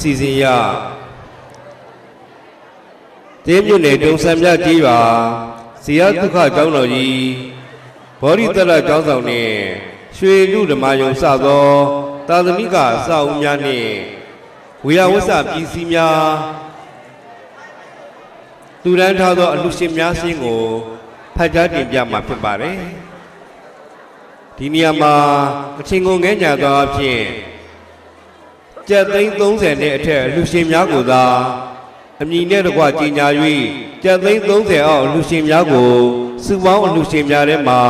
စီစဉ်ရတင်းမြုပ်နယ်တုံဆံမြကြီးပါဇီယဒုက္ခကျောင်းတော်ကြီးဘောဓိတရကျောင်းဆောင်နှင့်ရွှေလူဓမ္မယုံစသောသာသမိကအစာအုံများနှင့်ဝေယဝဆပြည်စည်းများလူရန်ထားသောအလူရှင်များစင်းကိုဖတ်ကြားတင်ပြမှာဖြစ်ပါတယ်ဒီနေရာမှာအချင်းကုန်ငဲညာသောအဖြစ် ကျက်သိန်း30နဲ့အထက်အလူရှင်များကိုသာအမည်နဲ့တကွကြီးညာ၍ကျက်သိန်း30အောက်အလူရှင်များကိုစုပေါင်းအလူရှင်များထဲမှာ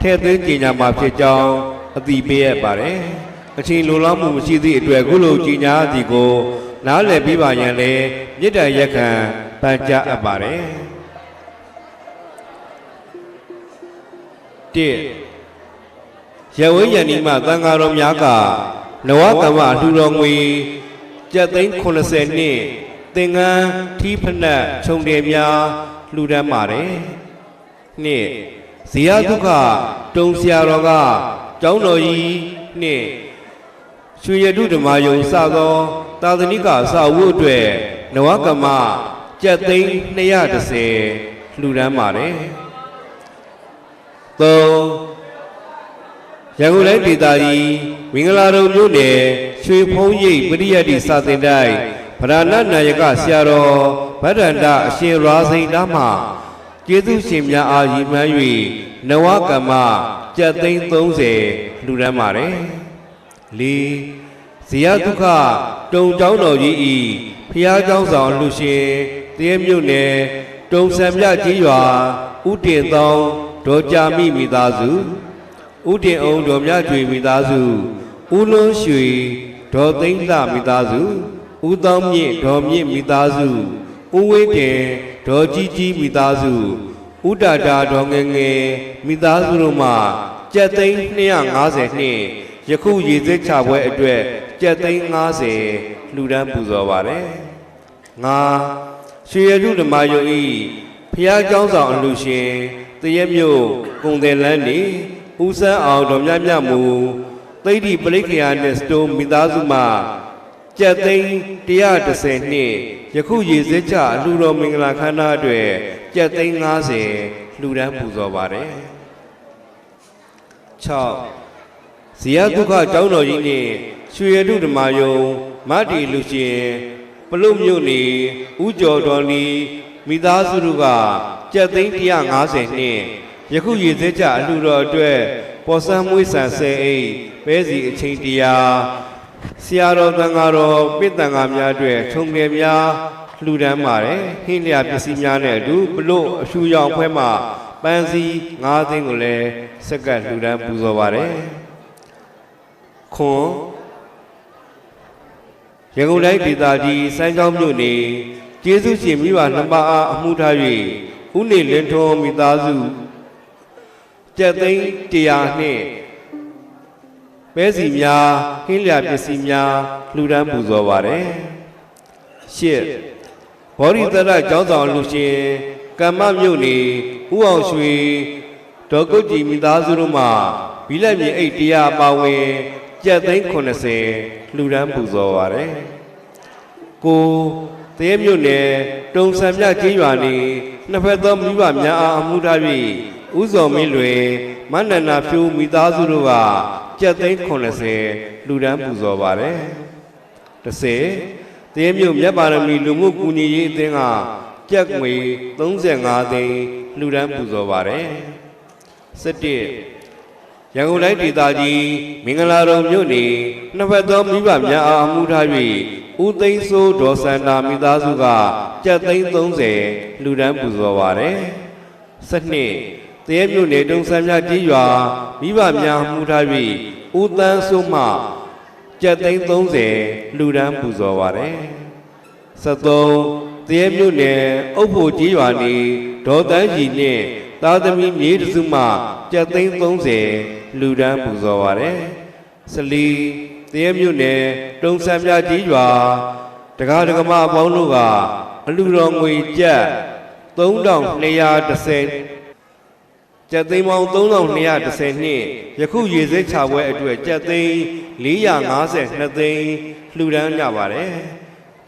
ထည့်သွင်းကြီးညာမှာဖြစ်ကြောင်းအသိပေးရပါတယ်အချင်းလိုလားမှုမရှိသည့်အတွက်ခုလိုကြီးညာသည်ကို နားလည်ပြီးပါရန်လည်းမြစ်တရက်ခံပန်ကြားအပ်ပါတယ်1ရဝင်းရန်ဒီမှသံဃာတော်များက နဝကမ္မအလှူတော်ငွေကျပ်သိန်း80နှစ်သင်္ကန်းထီးဖနက်ခြုံတယ်များလှူဒန်းပါတယ်နှစ်ဇေယဒုက္ခတုံဆရာတော်ကကျောင်းတော်ကြီးနှစ်ရွှေရတုဓမ္မယုံစသောသာသနိကအစာဝတ်အတွက်နဝကမ္မကျပ်သိန်း230လှူဒန်းပါတယ်၃ ရန်ကုန်တိုင်းဒေသကြီးမင်္ဂလာတုံမြို့နယ်ရွှေဖုံးရိပ်ပရိယတ္တိစာသင်တိုက်ဗရဏနာယကဆရာတော်ဗဒ္ဒန္တအရှင်ရာစိန်သားမှကျေးဇူးရှင်များအားရည်မှန်း၍နဝကမ္မကျပ်သိန်း30လှူဒန်းပါတယ်၄ဇေယဒုက္ခတုံကျောင်းတော်ကြီးဤဖျားเจ้าဆောင်လှူရှင်တရေမြို့နယ်တုံဆံမြကြီးရွာဥတင်သောဒေါ်ကြာမိမိသားစု ဥတင်အောင်ဒေါ်မြကျွေမိသားစုဦးလွန်းရွှေဒေါ်သိန်းလှမိသားစုဦးသောင်းမြင့်ဒေါ်မြင့်မိသားစုဦးဝင်းတင်ဒေါ်ကြီးကြီးမိသားစုဦးတာတာဒေါ်ငယ်ငယ်မိသားစုတို့မှကျက်သိန်း250နှင့်ယခုရည်စက်ချပွဲအတွက်ကျက်သိန်း90လှူဒန်းပူဇော်ပါတယ်ငါရွှေရတုဓမ္မယုံဤဖျားเจ้าဆောင်အလူရှင်တရက်မြို့ကုံတယ်လန်းနေ ဦးစန်းအောင်တော်မြတ်မြတ်မူသိဋ္ဌိပရိက္ခယာနှင့်စတုံးမိသားစုမှကျက်သိန်း130နှစ်ယခုရေစက်ချအလှူတော်မင်္ဂလာခမ်းနားအတွက်ကျက်သိန်း90လှူဒန်းပူဇော်ပါတယ်6ဇီယဒုက္ခကျောင်းတော်ကြီးနှင့်ရွှေရတုဓမ္မယုံမတ္တီလူရှင်ပလုတ်မြို့နေဦးကျော်တော်နီမိသားစုတို့ကကျက်သိန်း150နှစ် ယခုရည်စဲကြအလှူတော်အတွက်ပေါ်ဆန်းမွေးဆန်ဆဲအိတ်ပဲစီအချိန်တရာဆရာတော်တန်ဃာတော်ပိတန်ဃာများအတွက်ခြုံငယ်များလှူဒန်းပါတယ်ဟင်းလျာပစ္စည်းများနဲ့အတူဘလို့အရှူရောင်ဖွဲမှပန်းစည်း၅သိန်းကိုလည်းစက္ကပ်လှူဒန်းပူဇော်ပါတယ်ခွန်ရန်ကုန်တိုင်းဒေသကြီးစမ်းချောင်းမြို့နေကျေးဇူးရှင်မိဘနှစ်ပါးအားအမှုထား၍ဥနေလင်းထွန်းမိသားစု ကျက်သိန်းတရားနှင့်ပဲစီများဟင်းလျာပစ္စည်းများလှူဒန်းပူဇော်ပါတယ်ရှစ်ဘောဓိတရကျောင်းဆောင်လူရှင်ကမ္မမြို့နေဥအောင်ရွှေဒေါ်ကုတ်ကြည်မိသားစုတို့မှဘီလက်မြေအိတ်တရားပါဝင်ကျက်သိန်း80လှူဒန်းပူဇော်ပါတယ်ကိုသေးမြို့နယ်တုံဆံမြကျေးရွာနေနှစ်ဖက်သောမိဘများအားအမှုထား၍ ဥဇော်မင်းလွေမန္တနာဖြူမိသားစုတို့ကကျက်သိန်း80လူဒန်းပူဇော်ပါတယ်30သေးမြို့မြတ်ပါရမီလူမှုကူညီရေးအသင်းကကျက်ငွေ35သိန်းလူဒန်းပူဇော်ပါတယ်17ရန်ကုန်တိုင်းဒေသကြီးမင်္ဂလာတော်မြို့နေနှစ်ဖက်သောမိဘများအားအမှုထား၍ဦးသိန်းစိုးဒေါ်စန္ဒာမိသားစုကကျပ်သိန်း30လူဒန်းပူဇော်ပါတယ်။စနှစ် တရဲမြို့နယ်တုံဆန်းမြကြီးရွာမိဘများအမှုထား၍ဦးတန်းစိုးမှကျပ်သိန်း30လူဒန်းပူဇော်ပါတယ်။73တရဲမြို့နယ်အုပ်ဖို့ကြီးရွာနေဒေါ်တန်းကြီးနှင့်သားသမီးမြေးတစုမှကျပ်သိန်း30လူဒန်းပူဇော်ပါတယ်။14တရဲမြို့နယ်တုံဆန်းမြကြီးရွာတကားဒကမအပေါင်းတို့ကအလူတော်ငွေကျပ်3210 ကျပ်သိန်းပေါင်း3210နှစ်ယခုရေစဲချပွဲအတွက်ကျပ်သိန်း452သိန်းလှူဒန်းကြပါတယ်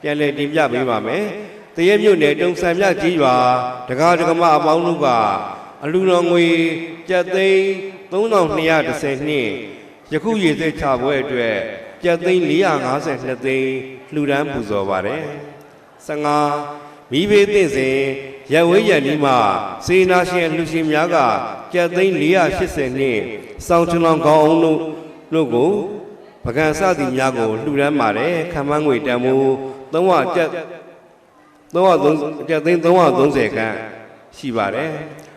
ပြန်လည်တင်ပြပေးပါမယ်။တရဲမြို့နယ်တုံဆန်မြကြီးရွာတကားတကမအပေါင်းတို့ကအလူတော်ငွေကျပ်သိန်း3210နှင့်ယခုရည်သက်ချပွဲအတွက်ကျပ်သိန်း452သိန်းလှူဒန်းပူဇော်ပါတယ်။15မိဘေးသင့်စဉ် ရက်ဝဲရန်ဒီမှာစေနာရှင်အလှူရှင်များကကျပ်သိန်း480နှင့်စောင်းချွန်လောင်ကောင်းအောင်တို့တို့ကိုပကံစသည်များကိုလှူဒန်းပါတယ်ခံမန်းငွေတန်မိုး300ကျပ်330ကျပ်သိန်း330ခန့်ရှိပါတယ်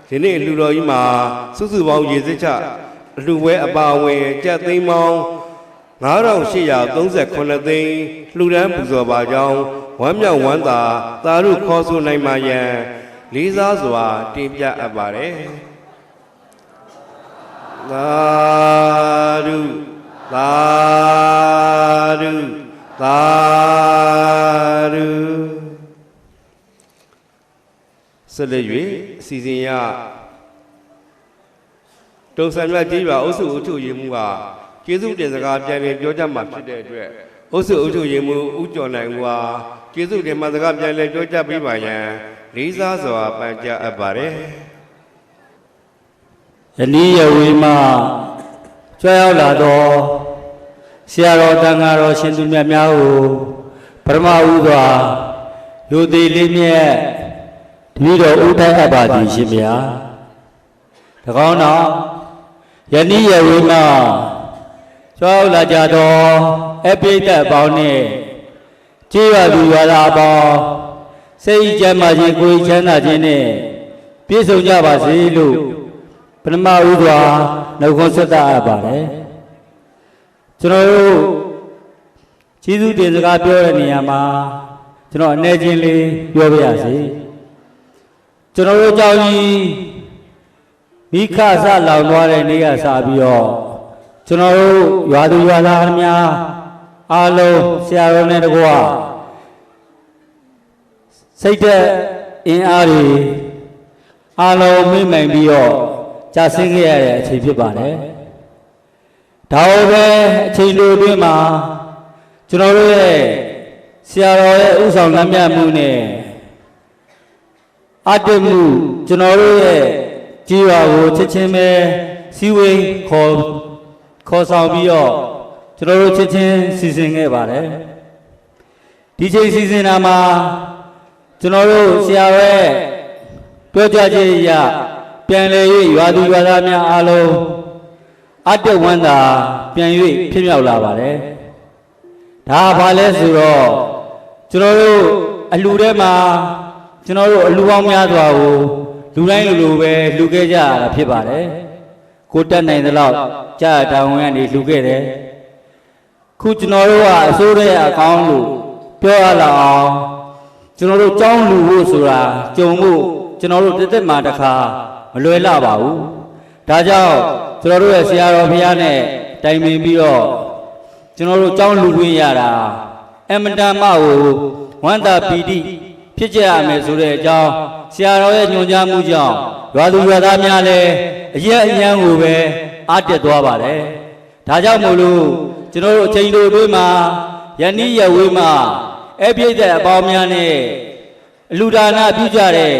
ဒီနေ့လှူတော်ကြီးမှာစုစုပေါင်းရေစစ်ချအလှူပွဲအပါအဝင်ကျပ်သိန်းပေါင်း9838သိန်းလှူဒန်းပူဇော်ပါကြောင်း ဝမ်းမြောက်ဝမ်းသာသာရုခေါ်ဆိုနိုင်မှယံလေးစားစွာတင်ပြအပ်ပါတယ်သာဓုသာဓုသာဓုဆက်လက်၍အစီအစဉ်ရတုံဆံမြတ်ကြီးပါအုပ်စုအုပ်ချုပ်ရေးမှုကကျေးဇူးတင်စကားပြန်လည်ပြောကြမှာဖြစ်တဲ့အတွက်အုပ်စုအုပ်ချုပ်ရေးမှုဦးကျော်နိုင်က ကျေးဇူးတင်မှစကားပြန်လည်ပြောကြပေးပါရန်လေးစားစွာပန်ကြားအပ်ပါတယ်ယနေ့ယဝေမှကြွရောက်လာသောဆရာတော်တန်ဃာတော်ရှင်သူမြတ်များကိုပရမဥစွာလူသေးလေးမြတ်တပည့်တော်ဥထိုက်အပ်ပါသည်ရှင်ဗျာတကောင်းတော်ယနေ့ယဝေမှကြွရောက်လာကြသောအပိဋကတ်ပေါင်းနှင့် ကြည်ရသူရတာအပေါင်းစိတ်ချမ်းသာခြင်းကိုယ်ချမ်းသာခြင်းနဲ့ပြည့်စုံကြပါစေလို့ပထမဦးစွာနှုတ်ခွန်းဆက်တာအပ်ပါတယ်ကျွန်တော်တို့ကျေးဇူးတင်စကားပြောတဲ့နေရာမှာကျွန်တော်အနေချင်းလေးပြောပြရစီကျွန်တော်တို့ကြောင့်ကြီးမိခဆလောင်သွားတဲ့နေ့ကစပြီးတော့ကျွန်တော်တို့ရွာသူရွာသားများ အားလုံးဆရာတော်နဲ့တကွာစိတ်သက်အင်အားတွေအားလုံးမိမ့်မှန်ပြီးတော့ကြာဆင်းခဲ့ရတဲ့အချိန်ဖြစ်ပါတယ်။ဒါဟုတ်ပဲအချိန်လိုအတွင်းမှာကျွန်တော်တို့ရဲ့ဆရာတော်ရဲ့ဥဆောင်လမ်းပြမှုနဲ့အတ္တမှုကျွန်တော်တို့ရဲ့ကြည်ဝါကိုချက်ချင်းပဲစီဝေးခေါ်ခေါ်ဆောင်ပြီးတော့ ကျွန်တော်တို့ချက်ချင်းစီစဉ်ခဲ့ပါတယ်။ဒီချိန်စီစဉ်တာမှာကျွန်တော်တို့ဆရာရဲ့ပြောကြခြင်းအရပြန်လေ၍ရွာသူရွာသားများအားလုံးအတ္တဝန္တာပြန်၍ဖြစ်မြောက်လာပါတယ်။ဒါဘာလဲဆိုတော့ကျွန်တော်တို့အလှူထဲမှာကျွန်တော်တို့အလှူပေါင်းများစွာကိုလူတိုင်းလူလိုပဲလှူခဲ့ကြရတာဖြစ်ပါတယ်။ကိုတက်နိုင်သလောက်ကြာတောင်းဝင်ကနေလှူခဲ့တယ်။ ခုကျွန်တော်တို့ကအစိုးရအကောင်းလို့ပြောရလောက်အောင်ကျွန်တော်တို့ကြောင်းလူဖို့ဆိုတာကြုံမှုကျွန်တော်တို့တစ်သက်မှတစ်ခါမလွယ်လပါဘူးဒါကြောင့်ကျွန်တော်တို့ရဲ့ဆရာတော်ဘုရားနဲ့တိုင်ပင်ပြီးတော့ကျွန်တော်တို့ကြောင်းလူခွင့်ရတာအမတန်မှကိုဝန္တာပီတိဖြစ်ကြရမယ်ဆိုတဲ့အကြောင်းဆရာတော်ရဲ့ညွှန်ကြားမှုကြောင့်ရွာသူရွာသားများလည်းအရက်အယံကိုပဲအားတက်သွားပါတယ်ဒါကြောင့်မို့လို့ ကျွန်တော်တို့အချိန်တိုအတွင်းမှာယနေ့ရဝေးမှာအဲ့ပြည့်တဲ့အပေါင်းများနဲ့အလူဒါနပြုကြတဲ့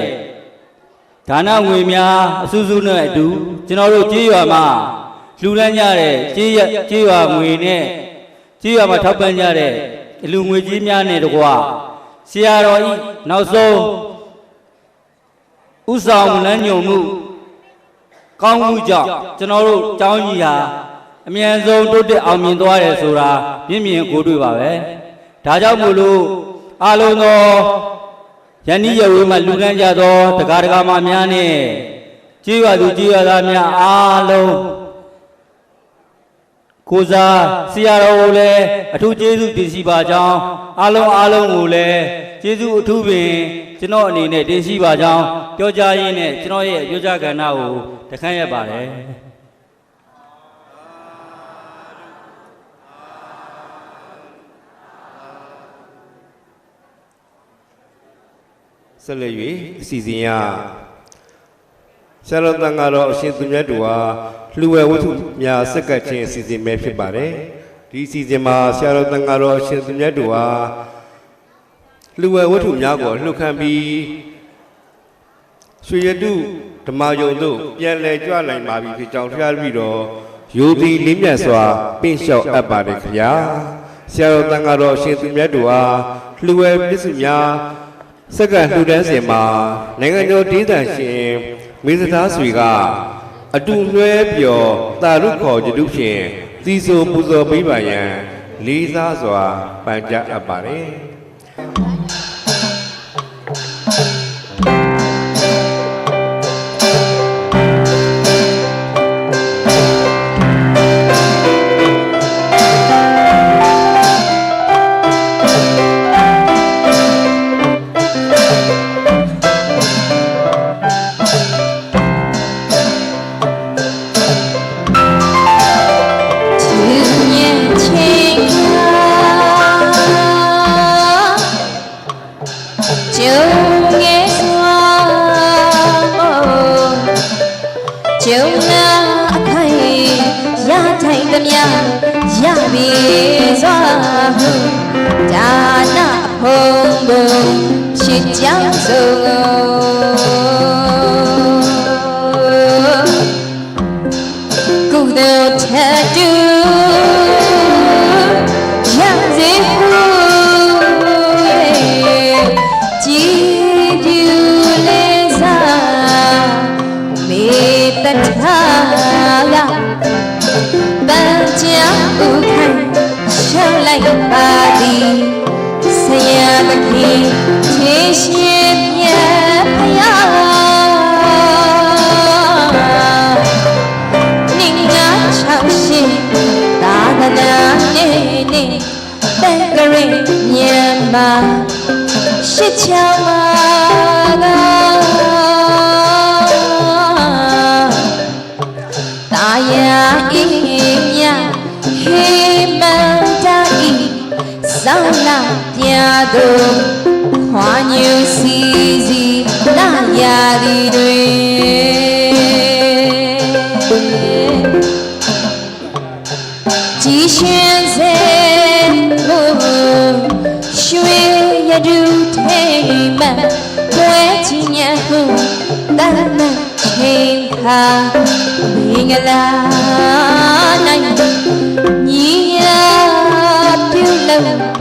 ဒါနငွေများအစူးစူးနဲ့အတူကျွန်တော်တို့ကြေးရွာမှာလှူဒန်းကြတဲ့ကြေးရကြေးရွာငွေနဲ့ကြေးရွာမှာထောက်ပံ့ကြတဲ့အလူငွေကြီးများနဲ့တကွာဆရာတော်ဤနောက်ဆုံးဥဆောင်လမ်းညွန်မှုကောင်းမှုကြောင့်ကျွန်တော်တို့ကျောင်းကြီးဟာ အမြန်ဆုံးတိုးတက်အောင်မြင်သွားတယ်ဆိုတာမြင်မြင်ကိုယ်တွေ့ပါပဲဒါကြောင့်မို့လို့အာလုံးသောယန္တိယဝေမှာလူကန်းကြသောတရားဓမ္မများနဲ့ကြေးရွာသူကြေးရွာသားများအားလုံးကိုစားဆရာတော်ကိုလည်းအထူးကျေးဇူးတင်ရှိပါကြောင်းအားလုံးအားလုံးကိုလည်းကျေးဇူးအထူးပင်ကျွန်တော်အနေနဲ့တင်ရှိပါကြောင်းပြောကြားရင်းနဲ့ကျွန်တော်ရဲ့ပြောကြားကဏ္ဍကိုတခန့်ရပါတယ် ဆက်လက်၍အစီအစဉ်ရဆရာတော်တန်ဃာတော်အရှင်သူမြတ်တူဟာလှူဝဲဝတ္ထုများစက္ကပ်ခြင်းအစီအစဉ်ပဲဖြစ်ပါတယ်ဒီအစီအစဉ်မှာဆရာတော်တန်ဃာတော်အရှင်သူမြတ်တူဟာလူဝဲဝတ္ထုများကိုလှုပ်ခမ်းပြီးရွှေရတုဓမ္မယုံတို့ပြန်လည်ကြွနိုင်ပါပြီဖြစ်ကြောင်းဖျားပြီးတော့ယူသည်လေးမြတ်စွာပင့်လျှောက်အပ်ပါတယ်ခင်ဗျာဆရာတော်တန်ဃာတော်အရှင်သူမြတ်တို့အားလှူဝဲပစ္စည်းများ စက္ကန့်လှူဒန်းစဉ်မှာနိုင်ငံတော်ဒေသရှင်မေစသားဆွေကအတူလွှဲပြော်တာရုခေါ်ကြတုဖြင့်သီဆိုပူဇော်ပေးပါရန်လေးစားစွာပန်ကြားအပ်ပါတ မြန်မာရှစ်ချောင်းမှာ သူခွာညူစီစီလာယာဒီတွင်ကြည်ရှင်စေဖို့ရွှေရတုထိမ်မပွဲချင်ညာဟုတမ်းမချိန်ခါမင်္ဂလာနိုင်ညီယာပြုလို့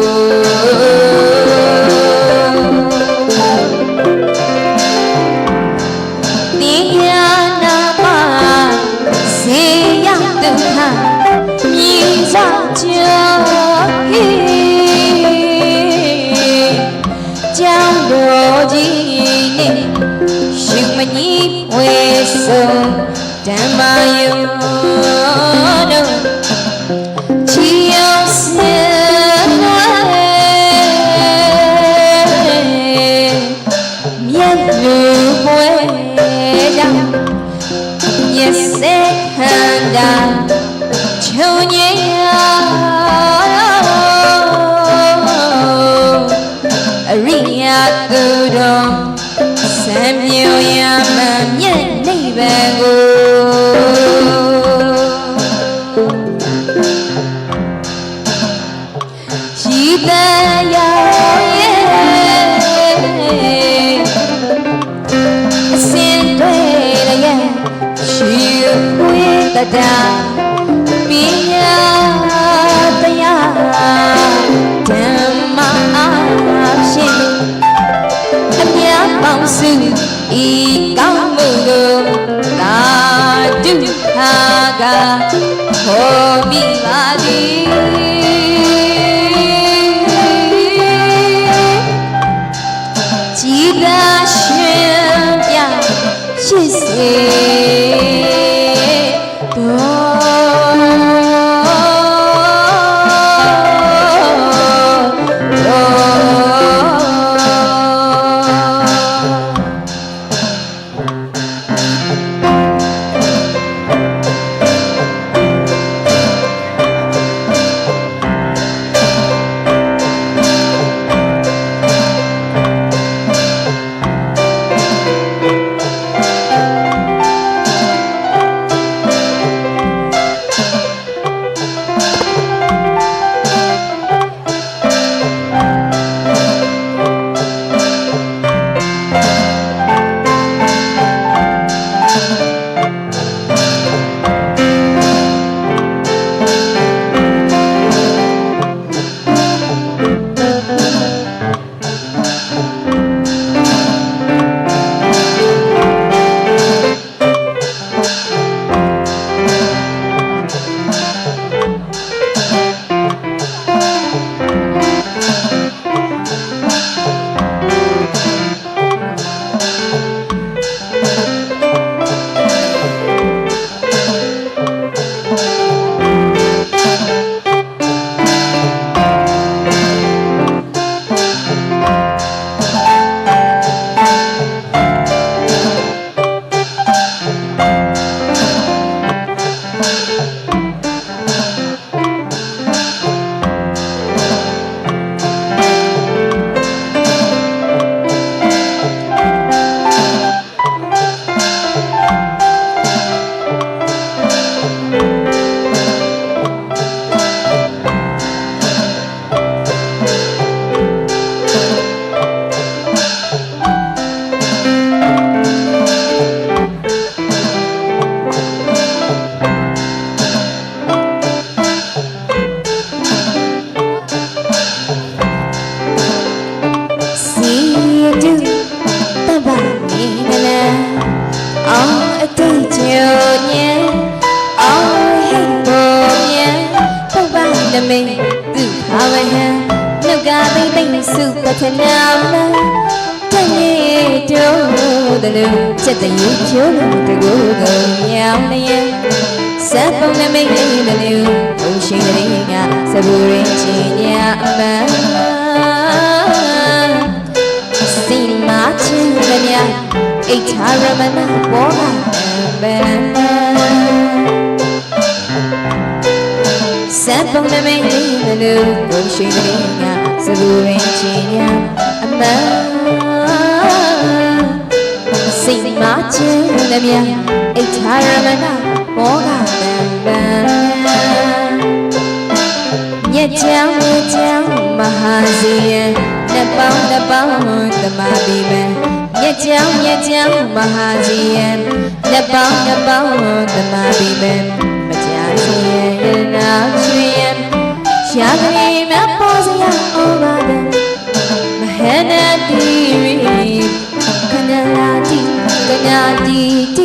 ရိယာသူတော်စံမြေရမမြတ်နိဗ္ဗာန်ကိုရှိတရာရဲ့အစင် ကခေါ် ချက်တည်းကျိုးလို့တကူကိုညောင်းနေစပ်ပုံနမိတ်လေးတလူဘုံရှိတဲ့ကစဘူရင်းချင်ညာအမှန်စိတ်မချင်းမများအိတ်ထားရမနာဘောကဘယ်စပ်ပုံနမိတ်လေးတလူဘုံရှိတဲ့ကစဘူရင်းချင်ညာအမှန် ချင်းမများအိတ်ထားရမနာဘောကဘယ်ညက်ချောင်းညက်ချောင်းမဟာစီယံနှစ်ပေါင်းနှစ်ပေါင်းသမာဘီမံညက်ချောင်းညက်ချောင်းမဟာစီယံနှစ်ပေါင်းနှစ်ပေါင်းသမာဘီမံမကြစီယံရနာချွေယံရှာကလေးမပေါ်စရာအောပါဒံမဟနတိရီခဏလာတိ ကညာ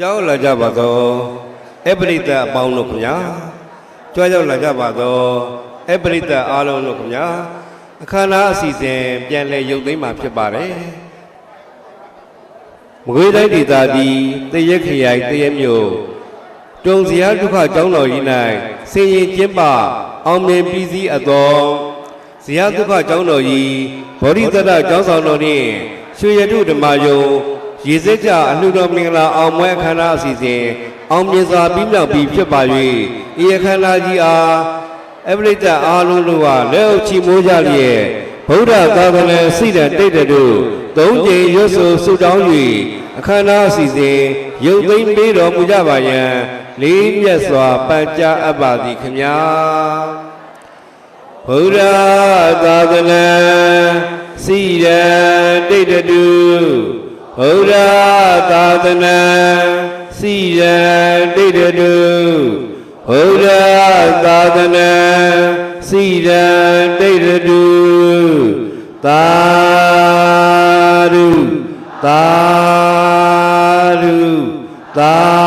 ကြောက်လာကြပါတော့အပရိသတ်အပေါင်းတို့ခင်ဗျာကြွားရောက်လာကြပါသောအပရိသတ်အားလုံးတို့ခင်ဗျာအခမ်းအနားအစီအစဉ်ပြန်လည်ရုပ်သိမ်းမှာဖြစ်ပါတယ်မကွေးတိုင်းဒေသကြီးတရက်ခရိုင်တရက်မြို့တုံစရာဒုက္ခကျောင်းတော်ကြီး၌ဆင်ရင်ကျင်းပအောင်မြင်ပြီးစီးအသောဇရာဒုက္ခကျောင်းတော်ကြီးဗောဓိတတကျောင်းဆောင်တော်နှင့်ရွှေရတုဓမ္မယုံ ရေစက်ကြအလှူတော်မင်္ဂလာအောင်ပွဲအခမ်းအနားအစီအစဉ်အောင်မြင်စွာပြီးမြောက်ပြီးဖြစ်ပါ၍ဤအခမ်းအနားကြီးအားအပရိသတ်အားလုံးတို့ကလက်အုပ်ချီမိုးကြလျက်ဗုဒ္ဓသာသနာစိတ်တန်တိတ်တတို့သုံးကြိမ်ရွတ်ဆိုဆုတောင်း၍အခမ်းအနားအစီအစဉ်ရုပ်သိမ်းပေးတော်မူကြပါယံလေးမြတ်စွာပန်ကြားအပ်ပါသည်ခမညာဗုဒ္ဓသာသနာစိတ်တန်တိတ်တတို့ ဗုဒ္ဓသာသနာစိတ်တန်တိတ်တတို့ဘုရားသာသနာစိရန်တိတ်တုသာဓုသာဓုသာ